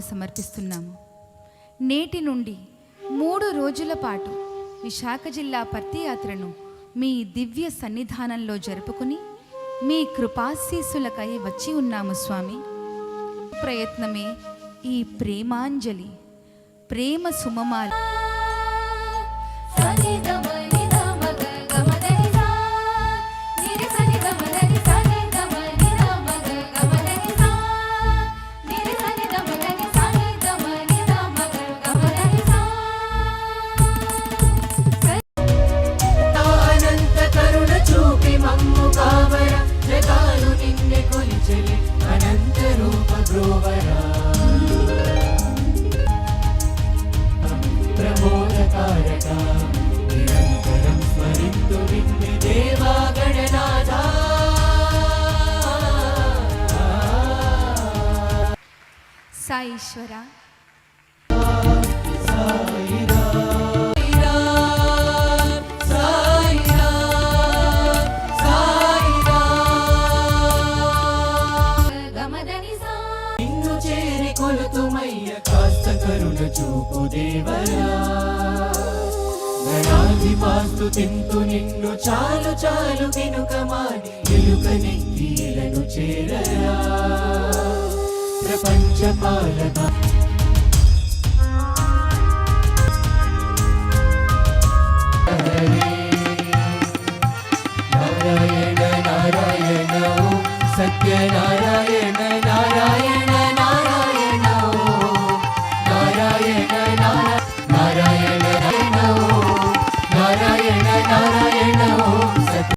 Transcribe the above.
సమర్పిస్తున్నాము నేటి నుండి మూడు రోజుల పాటు విశాఖ జిల్లా పర్తియాత్రను మీ దివ్య సన్నిధానంలో జరుపుకుని మీ కృపాశీసులకై వచ్చి ఉన్నాము స్వామి. ప్రయత్నమే ఈ ప్రేమాంజలి ప్రేమ సుమమాలి अनन्तरूप ब्रोवरा प्रबोधकारका निरन्तरं स्मरिन्तु विद्मि देवा गणनाथा सा ईश्वरा చేరి కాస్త కరుణ చూపు దేవరా. గణాధిపాస్తు తింతు నిన్ను చాలు చాలు కినుక మాని ఎలుక నెత్తిలను చేరరా. ప్రపంచ పాలక నారాయణ నారాయణ సత్యనారాయణ నారాయణ.